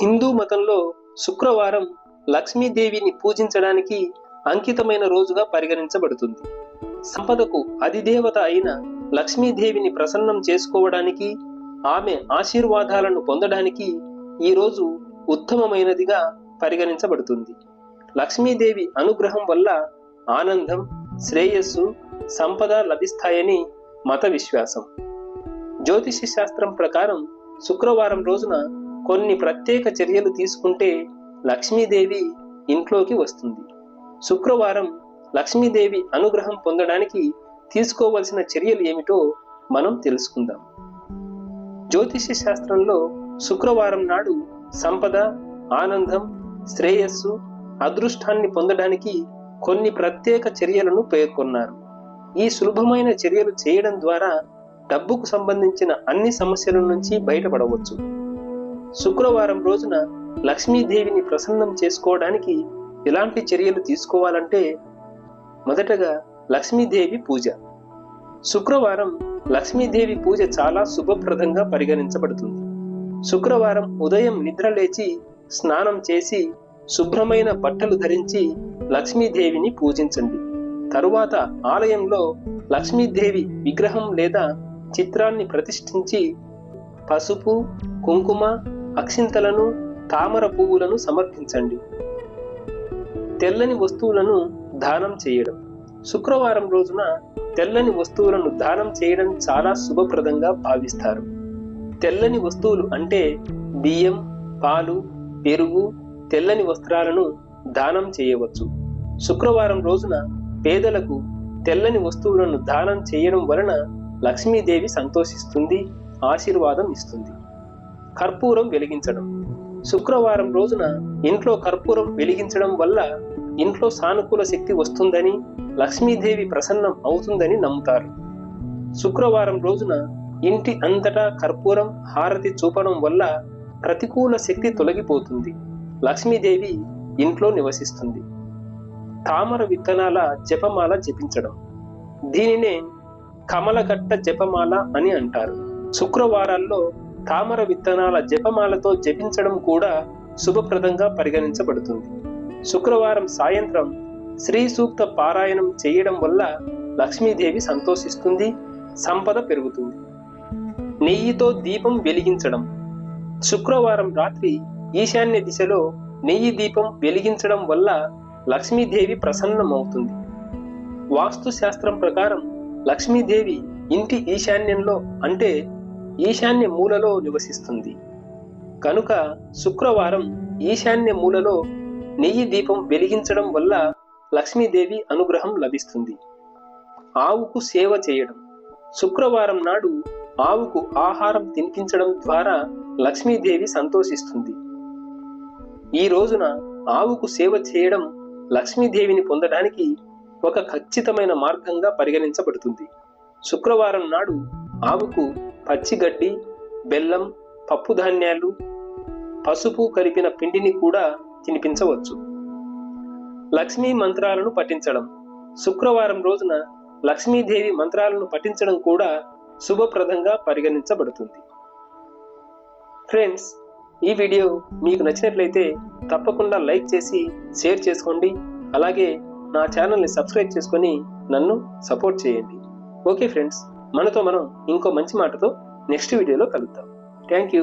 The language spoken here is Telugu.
హిందూ మతంలో శుక్రవారం లక్ష్మీదేవిని పూజించడానికి అంకితమైన రోజుగా పరిగణించబడుతుంది. సంపదకు అధిదేవత అయిన లక్ష్మీదేవిని ప్రసన్నం చేసుకోవడానికి ఆమె ఆశీర్వాదాలను పొందడానికి ఈ రోజు ఉత్తమమైనదిగా పరిగణించబడుతుంది. లక్ష్మీదేవి అనుగ్రహం వల్ల ఆనందం శ్రేయస్సు సంపద లభిస్తాయని మత విశ్వాసం. జ్యోతిష శాస్త్రం ప్రకారం శుక్రవారం రోజున కొన్ని ప్రత్యేక చర్యలు తీసుకుంటే లక్ష్మీదేవి ఇంట్లోకి వస్తుంది. శుక్రవారం లక్ష్మీదేవి అనుగ్రహం పొందడానికి తీసుకోవలసిన చర్యలు ఏమిటో మనం తెలుసుకుందాం. జ్యోతిష శాస్త్రంలో శుక్రవారం నాడు సంపద ఆనందం శ్రేయస్సు అదృష్టాన్ని పొందడానికి కొన్ని ప్రత్యేక చర్యలను పేర్కొన్నారు. ఈ సులభమైన చర్యలు చేయడం ద్వారా డబ్బుకు సంబంధించిన అన్ని సమస్యల నుంచి బయటపడవచ్చు. శుక్రవారం రోజున లక్ష్మీదేవిని ప్రసన్నం చేసుకోవడానికి ఎలాంటి చర్యలు తీసుకోవాలంటే మొదటగా లక్ష్మీదేవి పూజ. శుక్రవారం లక్ష్మీదేవి పూజ చాలా శుభప్రదంగా పరిగణించబడుతుంది. శుక్రవారం ఉదయం నిద్ర లేచి స్నానం చేసి శుభ్రమైన బట్టలు ధరించి లక్ష్మీదేవిని పూజించండి. తరువాత ఆలయంలో లక్ష్మీదేవి విగ్రహం లేదా చిత్రాన్ని ప్రతిష్ఠించి పసుపు కుంకుమ అక్షింతలను తామర పువ్వులను సమర్పించండి. తెల్లని వస్తువులను దానం చేయడం. శుక్రవారం రోజున తెల్లని వస్తువులను దానం చేయడం చాలా శుభప్రదంగా భావిస్తారు. తెల్లని వస్తువులు అంటే బియ్యం పాలు పెరుగు తెల్లని వస్త్రాలను దానం చేయవచ్చు. శుక్రవారం రోజున పేదలకు తెల్లని వస్తువులను దానం చేయడం వలన లక్ష్మీదేవి సంతోషిస్తుంది ఆశీర్వాదం ఇస్తుంది. కర్పూరం వెలిగించడం. శుక్రవారం రోజున ఇంట్లో కర్పూరం వెలిగించడం వల్ల ఇంట్లో సానుకూల శక్తి వస్తుందని లక్ష్మీదేవి ప్రసన్నం అవుతుందని నమ్ముతారు. శుక్రవారం రోజున ఇంటి అంతటా కర్పూరం హారతి చూపడం వల్ల ప్రతికూల శక్తి తొలగిపోతుంది. లక్ష్మీదేవి ఇంట్లో నివసిస్తుంది. తామర విత్తనాల జపమాల జపించడం. దీనినే కమలగట్ట జపమాల అని అంటారు. శుక్రవారాల్లో తామర విత్తనాల జపమాలతో జపించడం కూడా శుభప్రదంగా పరిగణించబడుతుంది. శుక్రవారం సాయంత్రం శ్రీ సూక్త పారాయణం చేయడం వల్ల లక్ష్మీదేవి సంతోషిస్తుంది సంపద పెరుగుతుంది. నెయ్యితో దీపం వెలిగించడం. శుక్రవారం రాత్రి ఈశాన్య దిశలో నెయ్యి దీపం వెలిగించడం వల్ల లక్ష్మీదేవి ప్రసన్నమవుతుంది. వాస్తు శాస్త్రం ప్రకారం లక్ష్మీదేవి ఇంటి ఈశాన్యంలో అంటే ఈశాన్య మూలలో నివసిస్తుంది. కనుక శుక్రవారం ఈశాన్య మూలలో నెయ్యి దీపం వెలిగించడం వల్ల లక్ష్మీదేవి అనుగ్రహం లభిస్తుంది. ఆవుకు సేవ చేయడం. శుక్రవారం నాడు ఆవుకు ఆహారం తినిపించడం ద్వారా లక్ష్మీదేవి సంతోషిస్తుంది. ఈ రోజున ఆవుకు సేవ చేయడం లక్ష్మీదేవిని పొందడానికి ఒక ఖచ్చితమైన మార్గంగా పరిగణించబడుతుంది. శుక్రవారం నాడు ఆవుకు పచ్చిగడ్డి బెల్లం పప్పు ధాన్యాలు పసుపు కలిపిన పిండిని కూడా తినిపించవచ్చు. లక్ష్మీ మంత్రాలను పఠించడం. శుక్రవారం రోజున లక్ష్మీదేవి మంత్రాలను పఠించడం కూడా శుభప్రదంగా పరిగణించబడుతుంది. ఫ్రెండ్స్ ఈ వీడియో మీకు నచ్చినట్లయితే తప్పకుండా లైక్ చేసి షేర్ చేసుకోండి. అలాగే నా ఛానల్ని సబ్స్క్రైబ్ చేసుకొని నన్ను సపోర్ట్ చేయండి. Okay friends. మనతో మనం ఇంకో మంచి మాటతో నెక్స్ట్ వీడియోలో కలుద్దాం. Thank you